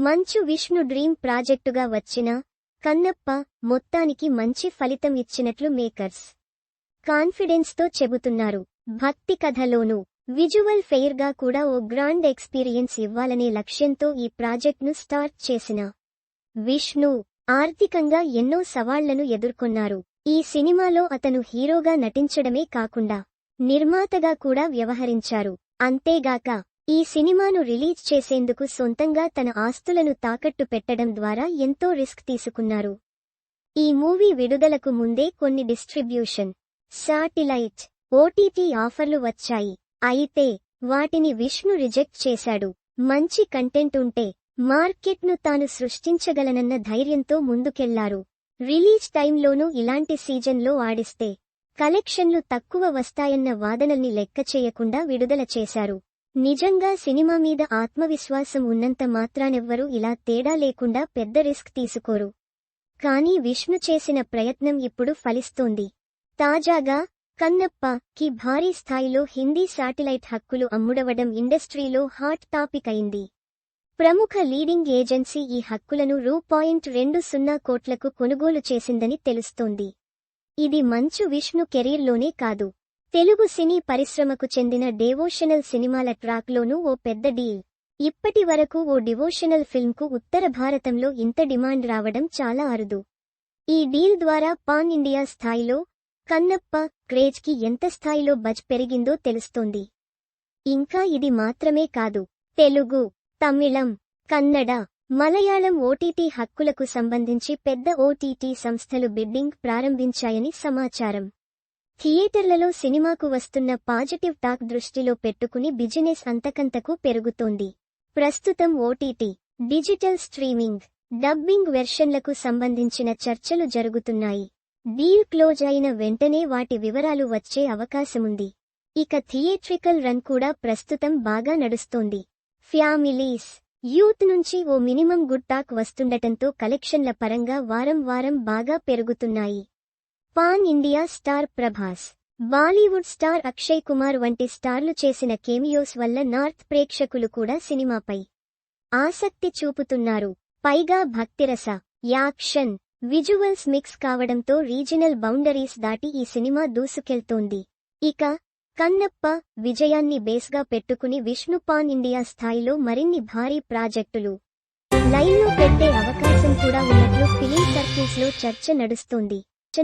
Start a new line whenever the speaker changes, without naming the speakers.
Manchu Vishnu dream ప్రాజెక్టుగా వచ్చిన కన్నప్ప మొత్తానికి మంచి ఫలితం ఇచ్చినట్లు మేకర్స్ కాన్ఫిడెన్స్తో చెబుతున్నారు. భక్తి కథలోనూ విజువల్ ఫెయిర్గా కూడా ఓ గ్రాండ్ ఎక్స్పీరియన్స్ ఇవ్వాలనే లక్ష్యంతో ఈ ప్రాజెక్ట్ను స్టార్ట్ చేసిన విష్ణు ఆర్థికంగా ఎన్నో సవాళ్ళను ఎదుర్కొన్నారు. ఈ సినిమాలో అతను హీరోగా నటించడమే కాకుండా నిర్మాతగా కూడా వ్యవహరించారు. అంతేగాక ఈ సినిమాను రిలీజ్ చేసేందుకు సొంతంగా తన ఆస్తులను తాకట్టు పెట్టడం ద్వారా ఎంతో రిస్క్ తీసుకున్నారు. ఈ మూవీ విడుదలకు ముందే కొన్ని డిస్ట్రిబ్యూషన్ శాటిలైట్ ఓటీటీ ఆఫర్లు వచ్చాయి. అయితే వాటిని విష్ణు రిజెక్ట్ చేశాడు. మంచి కంటెంట్ ఉంటే మార్కెట్ను తాను సృష్టించగలనన్న ధైర్యంతో ముందుకెళ్ళారు. రిలీజ్ టైంలోనూ ఇలాంటి సీజన్లో ఆడిస్తే కలెక్షన్లు తక్కువ వస్తాయన్న వాదనల్ని లెక్క చేయకుండా విడుదల చేశారు. నిజంగా సినిమా మీద ఆత్మవిశ్వాసం ఉన్నంత మాత్రానెవ్వరూ ఇలా తేడా లేకుండా పెద్ద రిస్క్ తీసుకోరు. కానీ విష్ణు చేసిన ప్రయత్నం ఇప్పుడు ఫలిస్తోంది. తాజాగా కన్నప్ప కి భారీ స్థాయిలో హిందీ శాటిలైట్ హక్కులు అమ్ముడవడం ఇండస్ట్రీలో హాట్ టాపిక్ అయింది. ప్రముఖ లీడింగ్ ఏజెన్సీ ఈ హక్కులను రూ. పాయింట్ రెండు సున్నా కోట్లకు కొనుగోలు చేసిందని తెలుస్తోంది. ఇది మంచు విష్ణు కెరీర్లోనే కాదు. తెలుగు సినీ పరిశ్రమకు చెందిన డెవోషనల్ సినిమాల ట్రాక్లోనూ ఓ పెద్ద డీల్. ఇప్పటి వరకు ఓ డివోషనల్ ఫిల్మ్కు ఉత్తర భారతంలో ఇంత డిమాండ్ రావడం చాలా అరుదు. ఈ డీల్ ద్వారా పాన్ ఇండియా స్థాయిలో కన్నప్ప క్రేజ్కి ఎంత స్థాయిలో బజ్ పెరిగిందో తెలుస్తోంది. ఇంకా ఇది మాత్రమే కాదు తెలుగు తమిళం కన్నడ మలయాళం ఓటీటీ హక్కులకు సంబంధించి పెద్ద ఓటీటీ సంస్థలు బిడ్డింగ్ ప్రారంభించాయని సమాచారం. థియేటర్లలో సినిమాకు వస్తున్న పాజిటివ్ టాక్ దృష్టిలో పెట్టుకుని బిజినెస్ అంతకంతకు పెరుగుతోంది. ప్రస్తుతం ఓటీటీ డిజిటల్ స్ట్రీమింగ్ డబ్బింగ్ వెర్షన్లకు సంబంధించిన చర్చలు జరుగుతున్నాయి. డీల్ క్లోజ్ అయిన వెంటనే వాటి వివరాలు వచ్చే అవకాశముంది. ఇక థియేట్రికల్ రన్ కూడా ప్రస్తుతం బాగా నడుస్తోంది. ఫ్యామిలీస్ యూత్ నుంచి ఓ మినిమం గుడ్ టాక్ వస్తుండటంతో కలెక్షన్ల పరంగా వారం వారం బాగా పెరుగుతున్నాయి. Pan India star Prabhas. Bollywood star Akshay Kumar వంటి స్టార్లు చేసిన కేమియోస్ వల్ల నార్త్ ప్రేక్షకులు కూడా సినిమాపై ఆసక్తి చూపుతున్నారు. పైగా భక్తిరస యాక్షన్ విజువల్స్ మిక్స్ కావడంతో రీజినల్ బౌండరీస్ దాటి ఈ సినిమా దూసుకెళ్తోంది. ఇక కన్నప్ప విజయాన్ని బేస్గా పెట్టుకుని విష్ణు పాన్ ఇండియా స్థాయిలో మరిన్ని భారీ ప్రాజెక్టులు లైన్లో పెట్టే అవకాశం కూడా ఉన్నట్లు ఫిలిం సర్కిల్స్లో చర్చ నడుస్తోంది.